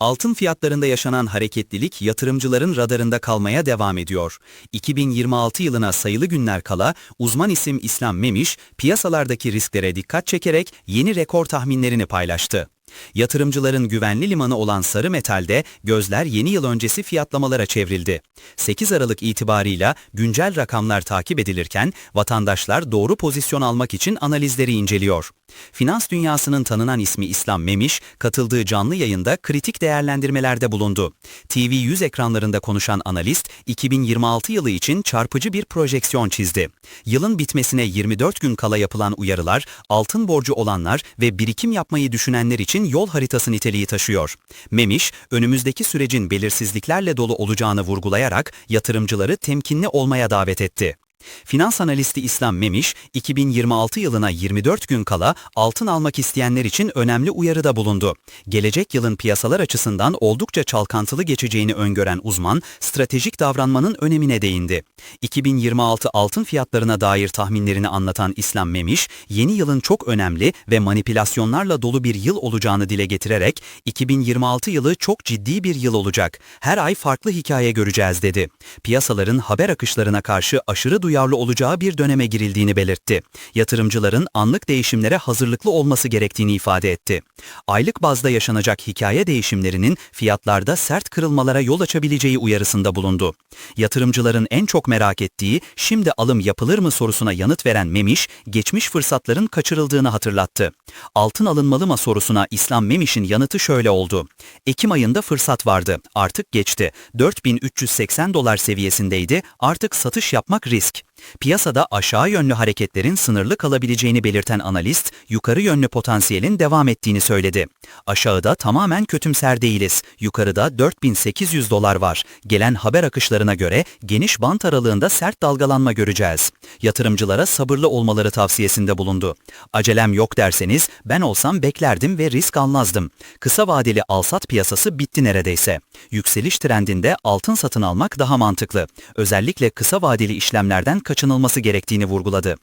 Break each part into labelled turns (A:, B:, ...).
A: Altın fiyatlarında yaşanan hareketlilik yatırımcıların radarında kalmaya devam ediyor. 2026 yılına sayılı günler kala uzman isim İslam Memiş piyasalardaki risklere dikkat çekerek yeni rekor tahminlerini paylaştı. Yatırımcıların güvenli limanı olan sarı metalde gözler yeni yıl öncesi fiyatlamalara çevrildi. 8 Aralık itibarıyla güncel rakamlar takip edilirken vatandaşlar doğru pozisyon almak için analizleri inceliyor. Finans dünyasının tanınan ismi İslam Memiş, katıldığı canlı yayında kritik değerlendirmelerde bulundu. TV100 ekranlarında konuşan analist, 2026 yılı için çarpıcı bir projeksiyon çizdi. Yılın bitmesine 24 gün kala yapılan uyarılar, altın borcu olanlar ve birikim yapmayı düşünenler için yol haritası niteliği taşıyor. Memiş, önümüzdeki sürecin belirsizliklerle dolu olacağını vurgulayarak yatırımcıları temkinli olmaya davet etti. Finans analisti İslam Memiş, 2026 yılına 24 gün kala altın almak isteyenler için önemli uyarıda bulundu. Gelecek yılın piyasalar açısından oldukça çalkantılı geçeceğini öngören uzman, stratejik davranmanın önemine değindi. 2026 altın fiyatlarına dair tahminlerini anlatan İslam Memiş, yeni yılın çok önemli ve manipülasyonlarla dolu bir yıl olacağını dile getirerek, 2026 yılı çok ciddi bir yıl olacak. Her ay farklı hikaye göreceğiz dedi. Piyasaların haber akışlarına karşı aşırı duyarlı olacağı bir döneme girildiğini belirtti. Yatırımcıların anlık değişimlere hazırlıklı olması gerektiğini ifade etti. Aylık bazda yaşanacak hikaye değişimlerinin fiyatlarda sert kırılmalara yol açabileceği uyarısında bulundu. Yatırımcıların en çok merak ettiği şimdi alım yapılır mı sorusuna yanıt veren Memiş, geçmiş fırsatların kaçırıldığını hatırlattı. Altın alınmalı mı sorusuna İslam Memiş'in yanıtı şöyle oldu. Ekim ayında fırsat vardı, artık geçti. 4380 dolar seviyesindeydi, artık satış yapmak risk. есть. Piyasada aşağı yönlü hareketlerin sınırlı kalabileceğini belirten analist, yukarı yönlü potansiyelin devam ettiğini söyledi. Aşağıda tamamen kötümser değiliz. Yukarıda 4800 dolar var. Gelen haber akışlarına göre geniş bant aralığında sert dalgalanma göreceğiz. Yatırımcılara sabırlı olmaları tavsiyesinde bulundu. Acelem yok derseniz ben olsam beklerdim ve risk almazdım. Kısa vadeli alsat piyasası bitti neredeyse. Yükseliş trendinde altın satın almak daha mantıklı. Özellikle kısa vadeli işlemlerden kaçınılması gerektiğini vurguladı.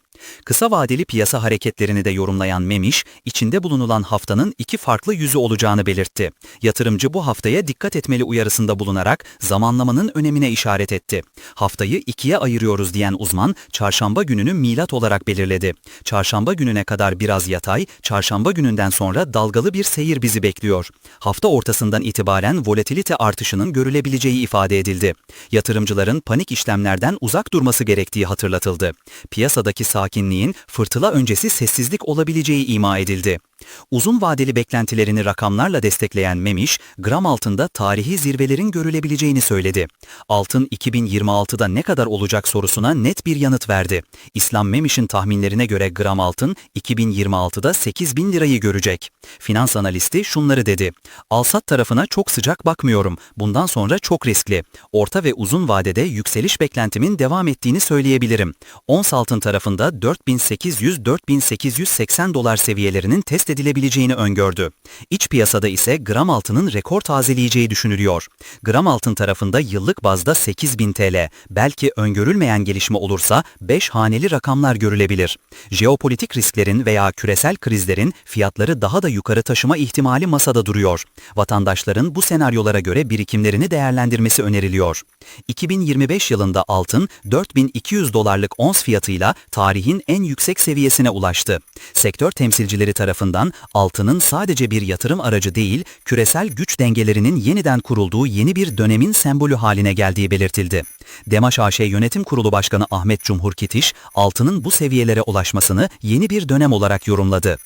A: Kısa vadeli piyasa hareketlerini de yorumlayan Memiş, içinde bulunulan haftanın iki farklı yüzü olacağını belirtti. Yatırımcı bu haftaya dikkat etmeli uyarısında bulunarak zamanlamanın önemine işaret etti. Haftayı ikiye ayırıyoruz diyen uzman, çarşamba gününü milat olarak belirledi. Çarşamba gününe kadar biraz yatay, çarşamba gününden sonra dalgalı bir seyir bizi bekliyor. Hafta ortasından itibaren volatilite artışının görülebileceği ifade edildi. Yatırımcıların panik işlemlerden uzak durması gerektiği hatırlatıldı. Piyasadaki sakinliğin fırtına öncesi sessizlik olabileceği ima edildi. Uzun vadeli beklentilerini rakamlarla destekleyen Memiş, gram altında tarihi zirvelerin görülebileceğini söyledi. Altın 2026'da ne kadar olacak sorusuna net bir yanıt verdi. İslam Memiş'in tahminlerine göre gram altın 2026'da 8 bin lirayı görecek. Finans analisti şunları dedi. Alsat tarafına çok sıcak bakmıyorum. Bundan sonra çok riskli. Orta ve uzun vadede yükseliş beklentimin devam ettiğini söyleyebilirim. Ons altın tarafında 4800-4880 dolar seviyelerinin test edilebileceğini öngördü. İç piyasada ise gram altının rekor tazeleyeceği düşünülüyor. Gram altın tarafında yıllık bazda 8000 TL, belki öngörülmeyen gelişme olursa 5 haneli rakamlar görülebilir. Jeopolitik risklerin veya küresel krizlerin fiyatları daha da yukarı taşıma ihtimali masada duruyor. Vatandaşların bu senaryolara göre birikimlerini değerlendirmesi öneriliyor. 2025 yılında altın 4200 dolarlık ons fiyatıyla tarihin en yüksek seviyesine ulaştı. Sektör temsilcileri tarafından altının sadece bir yatırım aracı değil, küresel güç dengelerinin yeniden kurulduğu yeni bir dönemin sembolü haline geldiği belirtildi. Demaş AŞ Yönetim Kurulu Başkanı Ahmet Cumhur Kitiş, altının bu seviyelere ulaşmasını yeni bir dönem olarak yorumladı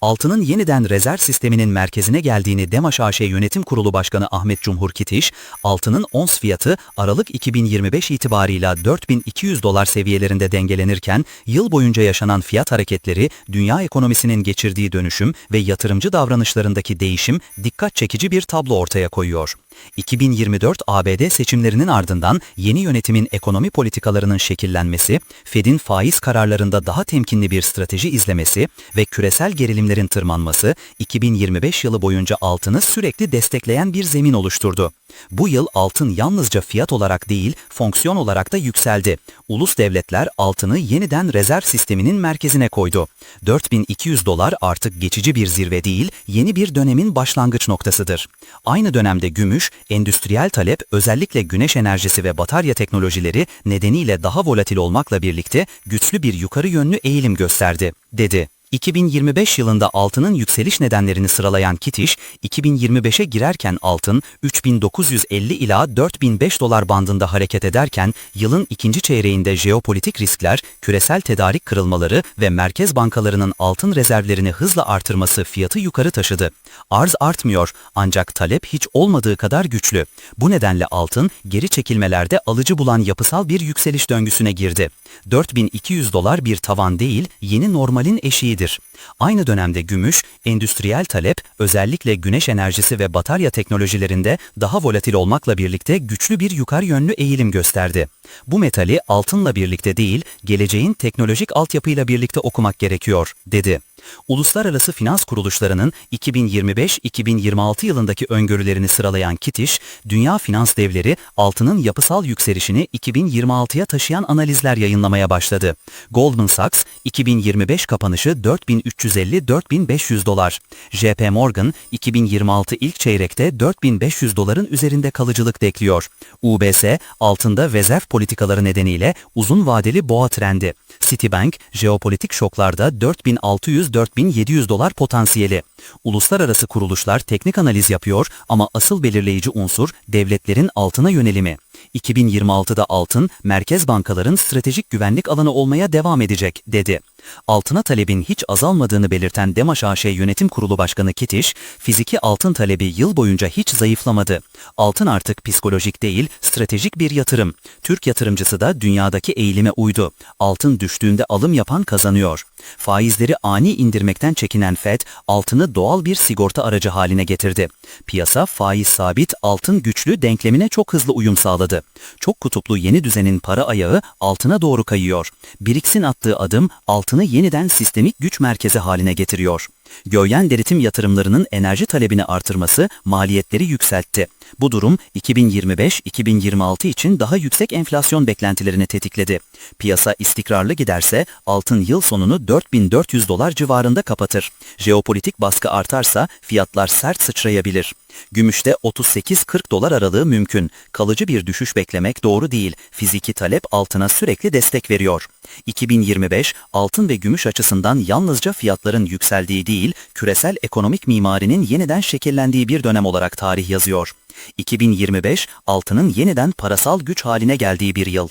A: altının yeniden rezerv sisteminin merkezine geldiğini Demaş AŞ Yönetim Kurulu Başkanı Ahmet Cumhur Kitiş, altının ons fiyatı Aralık 2025 itibarıyla 4200 dolar seviyelerinde dengelenirken, yıl boyunca yaşanan fiyat hareketleri, dünya ekonomisinin geçirdiği dönüşüm ve yatırımcı davranışlarındaki değişim dikkat çekici bir tablo ortaya koyuyor. 2024 ABD seçimlerinin ardından yeni yönetimin ekonomi politikalarının şekillenmesi, Fed'in faiz kararlarında daha temkinli bir strateji izlemesi ve küresel gerilimlerin tırmanması 2025 yılı boyunca altını sürekli destekleyen bir zemin oluşturdu. Bu yıl altın yalnızca fiyat olarak değil, fonksiyon olarak da yükseldi. Ulus devletler altını yeniden rezerv sisteminin merkezine koydu. 4200 dolar artık geçici bir zirve değil, yeni bir dönemin başlangıç noktasıdır. Aynı dönemde gümüş, endüstriyel talep özellikle güneş enerjisi ve batarya teknolojileri nedeniyle daha volatil olmakla birlikte güçlü bir yukarı yönlü eğilim gösterdi, dedi. 2025 yılında altının yükseliş nedenlerini sıralayan Kitiş, 2025'e girerken altın 3950 ila 4005 dolar bandında hareket ederken yılın ikinci çeyreğinde jeopolitik riskler, küresel tedarik kırılmaları ve merkez bankalarının altın rezervlerini hızla artırması fiyatı yukarı taşıdı. Arz artmıyor ancak talep hiç olmadığı kadar güçlü. Bu nedenle altın geri çekilmelerde alıcı bulan yapısal bir yükseliş döngüsüne girdi. 4200 dolar bir tavan değil, yeni normalin eşiğidir. Aynı dönemde gümüş, endüstriyel talep, özellikle güneş enerjisi ve batarya teknolojilerinde daha volatil olmakla birlikte güçlü bir yukarı yönlü eğilim gösterdi. Bu metali altınla birlikte değil, geleceğin teknolojik altyapıyla birlikte okumak gerekiyor, dedi. Uluslararası finans kuruluşlarının 2025-2026 yılındaki öngörülerini sıralayan Kitiş, dünya finans devleri altının yapısal yükselişini 2026'ya taşıyan analizler yayınlamaya başladı. Goldman Sachs, 2025 kapanışı 4350-4500 dolar. JP Morgan, 2026 ilk çeyrekte 4500 doların üzerinde kalıcılık bekliyor. UBS, altında rezerv politikaları nedeniyle uzun vadeli boğa trendi. Citibank, jeopolitik şoklarda 4600-4700 dolar potansiyeli. Uluslararası kuruluşlar teknik analiz yapıyor ama asıl belirleyici unsur devletlerin altına yönelimi. 2026'da altın, merkez bankaların stratejik güvenlik alanı olmaya devam edecek, dedi. Altına talebin hiç azalmadığını belirten Demaş AŞ Yönetim Kurulu Başkanı Kitiş, fiziki altın talebi yıl boyunca hiç zayıflamadı. Altın artık psikolojik değil, stratejik bir yatırım. Türk yatırımcısı da dünyadaki eğilime uydu. Altın düştüğünde alım yapan kazanıyor. Faizleri ani indirmekten çekinen Fed, altını doğal bir sigorta aracı haline getirdi. Piyasa faiz sabit, altın güçlü denklemine çok hızlı uyum sağladı. Çok kutuplu yeni düzenin para ayağı altına doğru kayıyor. BRICS'in attığı adım altını yeniden sistemik güç merkezi haline getiriyor. Göğyen deritim yatırımlarının enerji talebini artırması maliyetleri yükseltti. Bu durum 2025-2026 için daha yüksek enflasyon beklentilerini tetikledi. Piyasa istikrarlı giderse altın yıl sonunu 4400 dolar civarında kapatır. Jeopolitik baskı artarsa fiyatlar sert sıçrayabilir. Gümüşte 38-40 dolar aralığı mümkün. Kalıcı bir düşüş beklemek doğru değil. Fiziki talep altına sürekli destek veriyor. 2025 altın ve gümüş açısından yalnızca fiyatların yükseldiği değil, küresel ekonomik mimarinin yeniden şekillendiği bir dönem olarak tarih yazıyor. 2025 altının yeniden parasal güç haline geldiği bir yıl.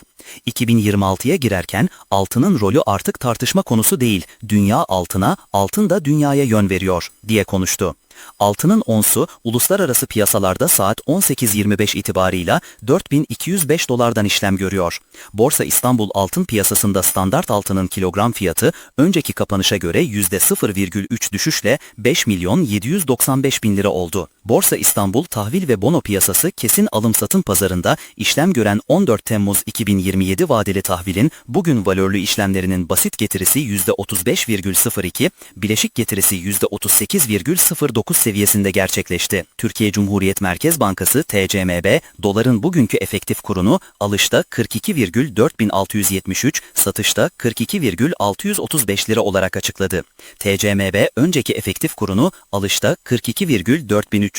A: 2026'ya girerken altının rolü artık tartışma konusu değil, dünya altına, altın da dünyaya yön veriyor diye konuştu. Altının onsu uluslararası piyasalarda saat 18.25 itibarıyla 4205 dolardan işlem görüyor. Borsa İstanbul altın piyasasında standart altının kilogram fiyatı önceki kapanışa göre %0,3 düşüşle 5 milyon 795 bin lira oldu. Borsa İstanbul tahvil ve bono piyasası kesin alım satım pazarında işlem gören 14 Temmuz 2027 vadeli tahvilin bugün valörlü işlemlerinin basit getirisi %35,02, bileşik getirisi %38,09 seviyesinde gerçekleşti. Türkiye Cumhuriyet Merkez Bankası TCMB, doların bugünkü efektif kurunu alışta 42,4673, satışta 42,635 lira olarak açıkladı. TCMB önceki efektif kurunu alışta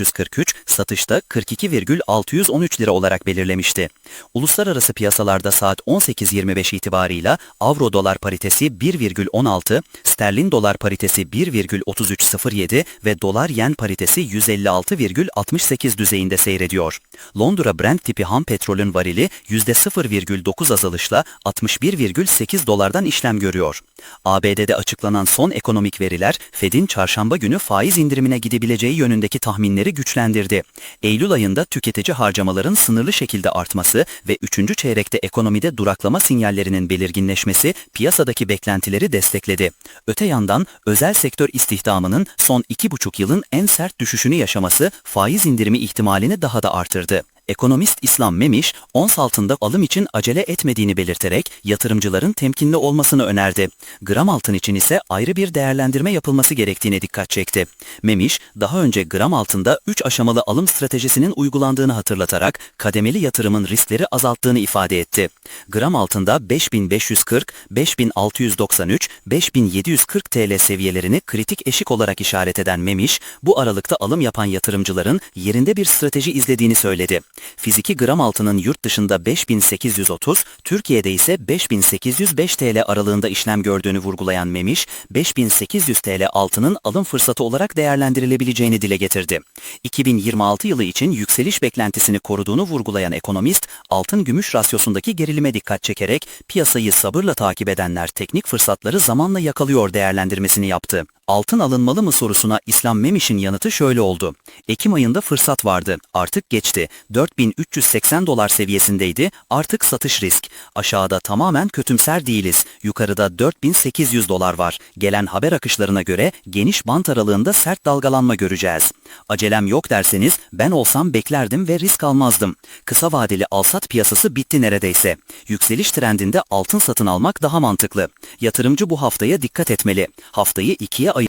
A: 42,4343, satışta 42,613 lira olarak belirlemişti. Uluslararası piyasalarda saat 18.25 itibarıyla avro dolar paritesi 1,16, sterlin dolar paritesi 1,3307 ve dolar yen paritesi 156,68 düzeyinde seyrediyor. Londra Brent tipi ham petrolün varili %0,9 azalışla 61,8 dolardan işlem görüyor. ABD'de açıklanan son ekonomik veriler Fed'in çarşamba günü faiz indirimine gidebileceği yönündeki tahminleri tahminleri güçlendirdi. Eylül ayında tüketici harcamaların sınırlı şekilde artması ve 3. çeyrekte ekonomide duraklama sinyallerinin belirginleşmesi piyasadaki beklentileri destekledi. Öte yandan özel sektör istihdamının son 2,5 yılın en sert düşüşünü yaşaması faiz indirimi ihtimalini daha da artırdı. Ekonomist İslam Memiş, ons altında alım için acele etmediğini belirterek yatırımcıların temkinli olmasını önerdi. Gram altın için ise ayrı bir değerlendirme yapılması gerektiğine dikkat çekti. Memiş, daha önce gram altında 3 aşamalı alım stratejisinin uygulandığını hatırlatarak kademeli yatırımın riskleri azalttığını ifade etti. Gram altında 5540, 5693, 5740 TL seviyelerini kritik eşik olarak işaret eden Memiş, bu aralıkta alım yapan yatırımcıların yerinde bir strateji izlediğini söyledi. Fiziki gram altının yurt dışında 5830, Türkiye'de ise 5805 TL aralığında işlem gördüğünü vurgulayan Memiş, 5800 TL altının alım fırsatı olarak değerlendirilebileceğini dile getirdi. 2026 yılı için yükseliş beklentisini koruduğunu vurgulayan ekonomist, altın-gümüş rasyosundaki gerilime dikkat çekerek piyasayı sabırla takip edenler teknik fırsatları zamanla yakalıyor değerlendirmesini yaptı. Altın alınmalı mı sorusuna İslam Memiş'in yanıtı şöyle oldu. Ekim ayında fırsat vardı, artık geçti. 4380 dolar seviyesindeydi, artık satış risk. Aşağıda tamamen kötümser değiliz. Yukarıda 4800 dolar var. Gelen haber akışlarına göre geniş bant aralığında sert dalgalanma göreceğiz. Acelem yok derseniz ben olsam beklerdim ve risk almazdım. Kısa vadeli alsat piyasası bitti neredeyse. Yükseliş trendinde altın satın almak daha mantıklı. Yatırımcı bu haftaya dikkat etmeli. Haftayı ikiye